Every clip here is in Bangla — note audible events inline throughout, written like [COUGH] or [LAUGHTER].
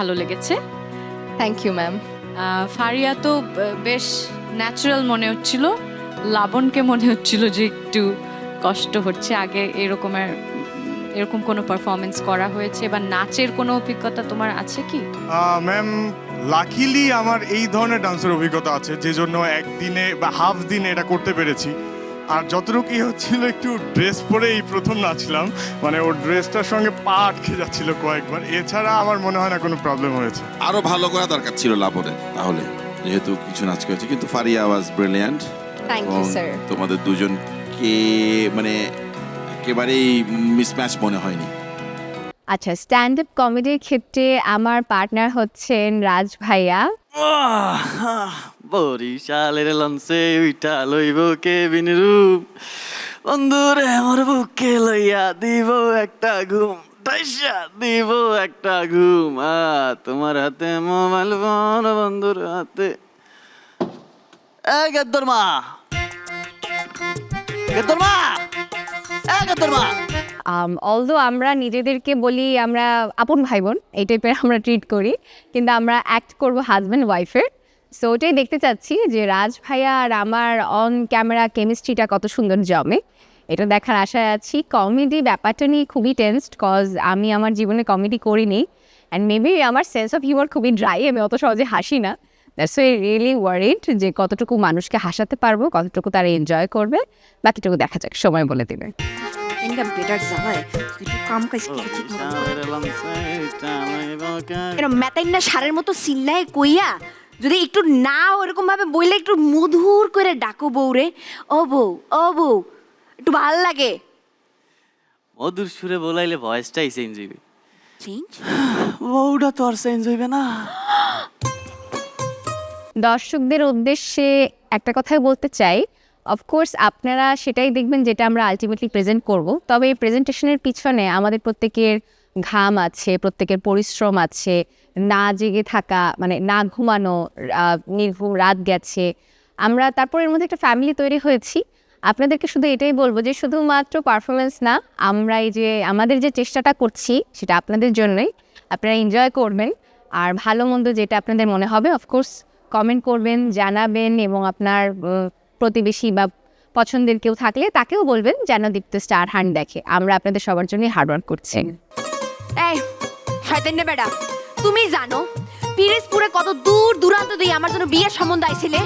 ভালো লেগেছে। থ্যাংক ইউ ম্যাম ফারিয়া তো বেশ ন্যাচারাল মনে হচ্ছিল লাবণকে মনে হচ্ছিল যে একটু কষ্ট হচ্ছে। আগে এরকমের এরকম কোনো পারফরমেন্স করা হয়েছে বা নাচের কোনো অভিজ্ঞতা তোমার আছে কি? ম্যাম লাকিলি আমার এই ধরনের ডান্সের অভিজ্ঞতা আছে যে জন্য একদিনে বা হাফ দিনে এটা করতে পেরেছি। আর যতটুকু কি হচ্ছিল একটু ড্রেস পরে এই প্রথম নাচলাম। মানে ওর ড্রেসটার সঙ্গে পা আটকে যাচ্ছিল কয়েকবার। এছাড়া আমার মনে হয় না কোনো প্রবলেম হয়েছে। আরও ভালো করা দরকার ছিল লাবণের তাহলে। যেহেতু কিছু নাচ করেছে কিন্তু Faria was brilliant thank you sir তোমাদের দুজনকে মানে একেবারেই মিসম্যাচ মনে হয়নি। আচ্ছা স্ট্যান্ড আপ কমেডির ক্ষেত্রে আমার পার্টনার হচ্ছেন রাজ ভাইয়া। বরিশালের লঞ্চে উইটা লইব কেবিন রূপ বন্ধুরে, আমার বুকে লইয়া দিব একটা ঘুম টাইসা দিব একটা ঘুম। আ, তোমার হাতে মোবাইল ফোন, বন্ধুর হাতে। এ, গেদ্দর মা! গেদ্দর মা! এ, গেদ্দর মা! অলদো আমরা নিজেদেরকে বলি আমরা আপন ভাই বোন, এই টাইপের আমরা ট্রিট করি, কিন্তু আমরা অ্যাক্ট করব হাজব্যান্ড ওয়াইফের সো ওটাই দেখতে চাচ্ছি যে রাজ ভাইয়া আর আমার অন ক্যামেরা কেমিস্ট্রিটা কত সুন্দর জমে এটা দেখার আশায় আছি কমেডি ব্যাপারটা নিয়ে খুবই টেন্সড কজ আমি আমার জীবনে কমেডি করিনি অ্যান্ড মেবি আমার সেন্স অফ হিউমার খুবই ড্রাই আমি অত সহজে হাসি না দ্যাটস ওয়াই রিয়েলি ওয়ারিড যে কতটুকু মানুষকে হাসাতে পারব কতটুকু তারা এনজয় করবে বাকিটুকু দেখা যাক সময় বলে দেবে সারের মতো সিল্লায় কইয়া যদি একটু না ওরকম ভাবে বইলে একটু মধুর করে ডাকো বউরে। ও বউ ও বউ একটু ভালো লাগে। মধুর সুরে বলাইলে ভয়েসটাই চেঞ্জ হইবে। চেঞ্জ বউটা তো আর চেঞ্জ হইবে না। দর্শকদের উদ্দেশ্যে একটা কথাই বলতে চাই। অফকোর্স আপনারা সেটাই দেখবেন যেটা আমরা আলটিমেটলি প্রেজেন্ট করব। তবে এই প্রেজেন্টেশনের পিছনে আমাদের প্রত্যেকের ঘাম আছে, প্রত্যেকের পরিশ্রম আছে, না জেগে থাকা মানে না ঘুমানো নির্ঘুম রাত গেছে। আমরা তারপর এর মধ্যে একটা ফ্যামিলি তৈরি হয়েছি। আপনাদেরকে শুধু এটাই বলব যে শুধুমাত্র পারফরমেন্স না, আমরা এই যে আমাদের যে চেষ্টাটা করছি, সেটা আপনাদের জন্যই। আপনারা এনজয় করবেন। আর ভালো মন্দ যেটা আপনাদের মনে হবে অফকোর্স কমেন্ট করবেন, জানাবেন এবং আপনার প্রতিবেশী বা পছন্দের কেউ থাকলে তাকেও বলবেন, যেন দীপ্ত স্টার হান্ট দেখে। আমরা আপনাদের সবার জন্যই হার্ডওয়ার্ক করছি। এই শয়তান না বেটা তুমি জানো পিরিজপুরে কত দূর দূরান্ত দিয়ে আমার জন্য বিয়ের সম্বন্ধ আইছিলে?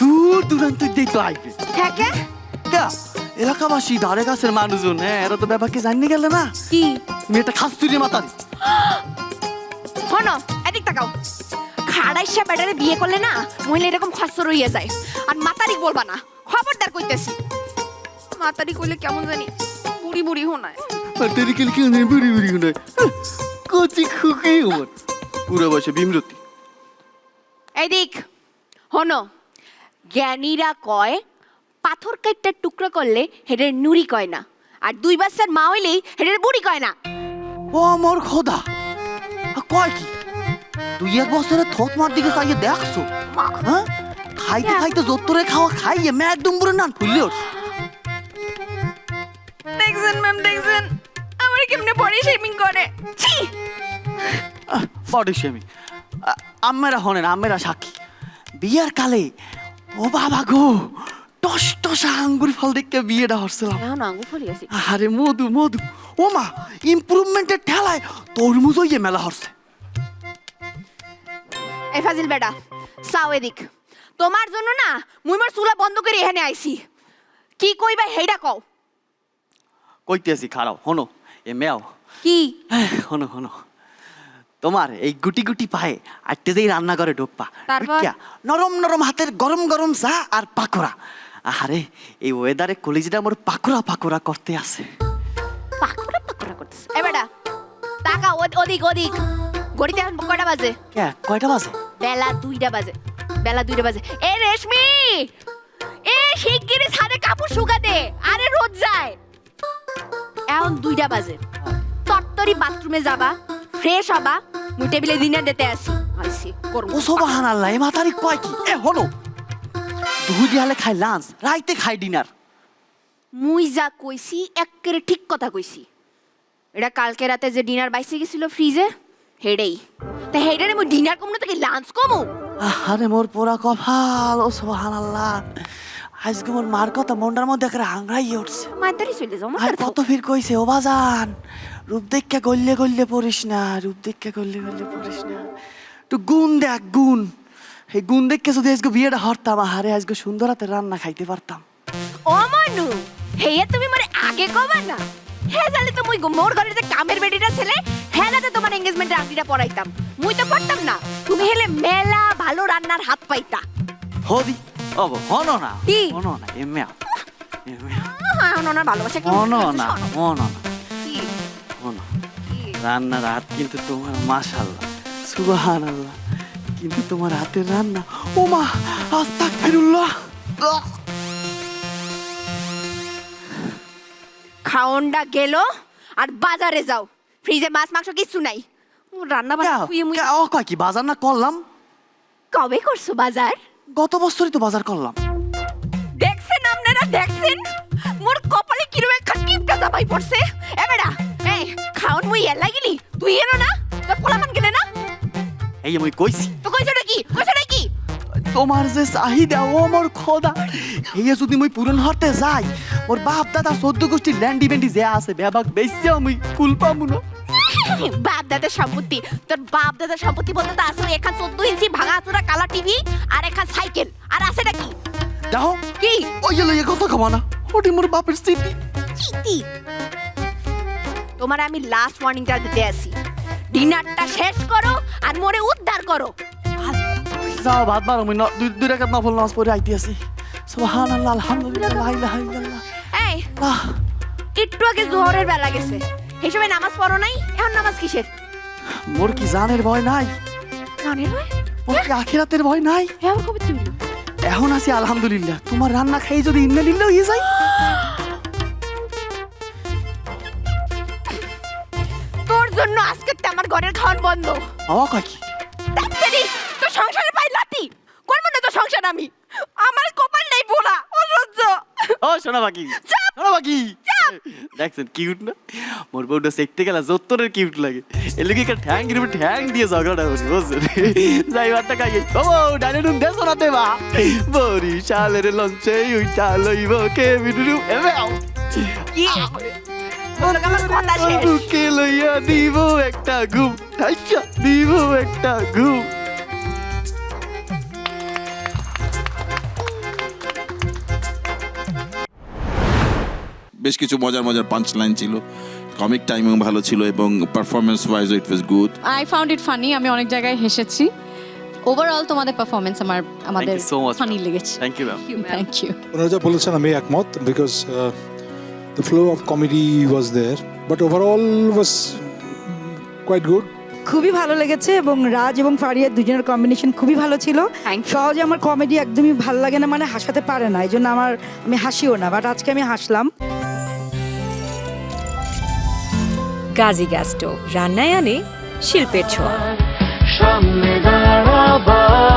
দূর দূরান্ত দিয়ে তো আইবে। থাকে? এলাকাবাসী ধারে কাছের মানুষজন হ্যাঁ এরা তো ব্যাপারকে জানিয়ে গেলে না। কি? মেয়েটা খাস্তুরি মাতারি। [GASPS] হনো এদিক তাকাও। খাড়াইসা বেটারে বিয়ে করলে না মহিলা এরকম খসর হইয়া যায়। আর মাতারি বলবা না খবরদার কইতেছি। মাতারি কইলে কেমন জানি বুড়ি বুড়ি হোনায় আর তেরি কেল বুড়ি বুড়ি গুনে কচি খুকি ওর পুরো বসে বিমরতি। এদিক হনো জ্ঞানীরা কয় পাথর কাইটটা টুকরা করলে হেডের নুরি কয় না আর দুই বাচ্চার মা হইলেই হেডের বুড়ি কয় না। ও আমার খোদা আ, কয় কি? তুই এক বছরে থোত মার দিকে চাইয়ে দেখছ? হ্যাঁ? খাইতে খাইতে যত্তরে খাওয়া খাইয়ে মে একদম পুরো নান ফুললে দেখছেন ম্যাম দেখছেন। কেমনে বডি শেমিং করে ছি! বডি শেমি আম্মেরা হনেন আম্মেরা সাক্ষী। বিয়ার কালে ও বাবা গো টস টসা আঙ্গুর ফল দেখে বিয়েটা হরছিলাম এখন আঙ্গু ফলি আছে। আরে মধু মধু। ও মা ইমপ্রুভমেন্টের ঠেলায় তরমুজ ইয়ে মেলা হরছে। এই ফাজিল বেটা সাও এদিক। তোমার জন্য না মুই মোর চুলা বন্ধ করে এখানে আইছি। কি কইবা হেইডা কও। কইতে আছি খারাপ হনো। এ মেয়াও কি হনো হনো তোমার এই গুটি গুটি পায়ে আটটে যেই রান্না করে ঢোকপা? নরম নরম হাতের গরম গরম চা আর পাকোড়া। আরে এই ওয়েদারে কলেজটা মোর পাকোড়া পাকোড়া করতে আছে। পাকড়া পাকড়া করতেছে? এই বেটা টাকা ওদিক ওদিক। ঘড়িতে এখন কয়টা বাজে? কয়টা বাজে? বেলা দুইটা বাজে। বেলা দুইটা বাজে। এ রেশমি! এ শিগগিরই ছাদে কাপড় শুকাতে। আরে রোদ যায়। এখন দুইটা বাজে। তত্তরি বাথরুমে যাবা ফ্রেশ হবা মুই টেবিলে ডিনার দিতে আসি আইসি করব ও সোবাহান আল্লাহ এ মাতারি কয় কি? এ হলো দুই দিয়ালে খাই লাঞ্চ রাইতে খাই ডিনার মুই যা কইছি একেবারে ঠিক কথা কইছি এটা কালকে রাতে যে ডিনার বাইসে গেছিল ফ্রিজে হেডেই তা হেডে মই ডিনার কমু না তোকে লাঞ্চ কমু? আরে মোর পোড়া কপাল ও সোহান আল্লাহ আজকে মোর মার কথা মনটার মধ্যে একটা হাংরাই উঠছে। মাদারি চলে যাও আর কত ফির কইছে ও বাজান রূপ দেখকে গল্লে গল্লে পড়িস না রূপ দেখকে গল্লে গল্লে পড়িস না। তুই গুণ দেখ গুণ। এই গুণ দেখকে যদি আজকে বিয়েটা হরতাম আহারে আজকে সুন্দর হাতে রান্না খাইতে পারতাম। ও মানু হেয়া তুমি মানে আগে কবা না। হ্যাঁ জানি তো মুই মোর ঘরে যে কামের বেডিটা ছেলে হ্যাঁ যাতে তোমার এঙ্গেজমেন্টের আংটিটা পড়াইতাম মুই তো পারতাম না তুমি হেলে মেলা ভালো রান্নার হাত পাইতা। হদি ও কি? হ্যাঁ ওনার ভালোবাসা? রান্নার হাত কিন্তু তোমার মাশাল্লাহ সুবাহান আল্লাহ কিন্তু তোমার হাতের রান্না ও মা আস্তাক ফিরুল্লাহ খাওনটা গেল আর বাজারে যাও। ফ্রিজে মাছ মাংস কিছু নাই। ও রান্না বান্না ও কয় কি বাজার না করলাম? কবে করছ বাজার? গত বছরই তো বাজার করলাম। দেখছেন আপনারা দেখছেন? মোর কপালে কিরম একটা টিপটা জামাই পড়ছে। এ বেড়া এই খাওন মুই এর লাগিলি? তুই এনো না? তোর পোলামান গেলে না? এই আমি কইছি। তো কইছো নাকি? কইছো নাকি? তোমার যে চাহিদা ও মোর খোদা। এই যদি মুই পূরণ হতে যাই মোর বাপ দাদা সদ্য গোষ্ঠী ল্যান্ডি বেন্ডি যে আছে বেবাক বেশি আমি কুল পাবো না। বাপ দাদার সম্পত্তি। তোর বাপ দাদার সম্পত্তি বলতে তো আসলে এখান চোদ্দ ইঞ্চি ভাঙা চোরা কালা টিভি আর এখান সাইকেল। আর আছে নাকি দেখো কি? ওই গেল এ কথা খাব না ওটি মোর বাপের স্মৃতি। তোমার আমি লাস্ট ওয়ার্নিংটা দিতে আসি। ডিনারটা শেষ করো আর মোরে উদ্ধার করো। যাও ভাত বার আমি দুই দুই রেখাত নফল নামাজ পড়ে আইতে আছি সুবহান আল্লাহ আলহামদুলিল্লাহ লা ইলাহা ইল্লাল্লাহ। এই একটু আগে জোহরের বেলা গেছে। সময় নামাজ পড়ো নাই? এখন নামাজ কিসের? মোর কি জানের ভয় নাই? জানেন ভাই মোর কি আখিরাতের ভয় নাই? এখন কবে তুমি এখন আছি আলহামদুলিল্লাহ। তোমার রান্না খাই যদি ইন্না লিল্লা হয়ে যায়। তোর জন্য আজকে তো আমার ঘরের খাওয়ান বন্ধ। বাবা কয় কি? তোর সংসারে পাই লাতি করব না তো সংসার আমি? আমার কপাল নেই পোড়া অসহ্য ও বাকি চাপ! শোনা বাকি দেখছেন কিউট না? মোর বউটা দেখতে গেলে যত্তরের কিউট লাগে। এর লিগে একটা ঠ্যাং গিরবে ঠ্যাং দিয়ে ঝগড়াটা হচ্ছে বুঝছেন? যাই বার্তা খাই ও বউ ডাইনে রুম দেছো না দেবা বরিশালের লঞ্চে উইটা লইব কে বিডুরু এবে আও। বুকে লইয়া দিব একটা ঘুম দিব একটা ঘুম বেশ কিছু মজার মজার পাঞ্চ লাইন ছিল। কমিক টাইমিং ভালো ছিল এবং performance wise it was good I found it funny আমি অনেক জায়গায় হেসেছি। ওভারঅল তোমাদের পারফরমেন্স আমার আমাদের ফানি লেগেছে। Thank you ma'am thank you ওনারা যা বলেছেন আমি একমত because the flow of comedy was there but overall was quite good খুবই ভালো লেগেছে এবং রাজ এবং ফারিয়ার দুজনের কম্বিনেশন খুবই ভালো ছিল. সহজে আমার কমেডি একদমই ভালো লাগে না মানে হাসাতে পারে না এই জন্য আমার আমি হাসিও না বাট আজকে আমি হাসলাম। গাজী গ্যাস্টো রান্নায় আনে শিল্পের ছোঁয়া। সামনে দাঁড়াবার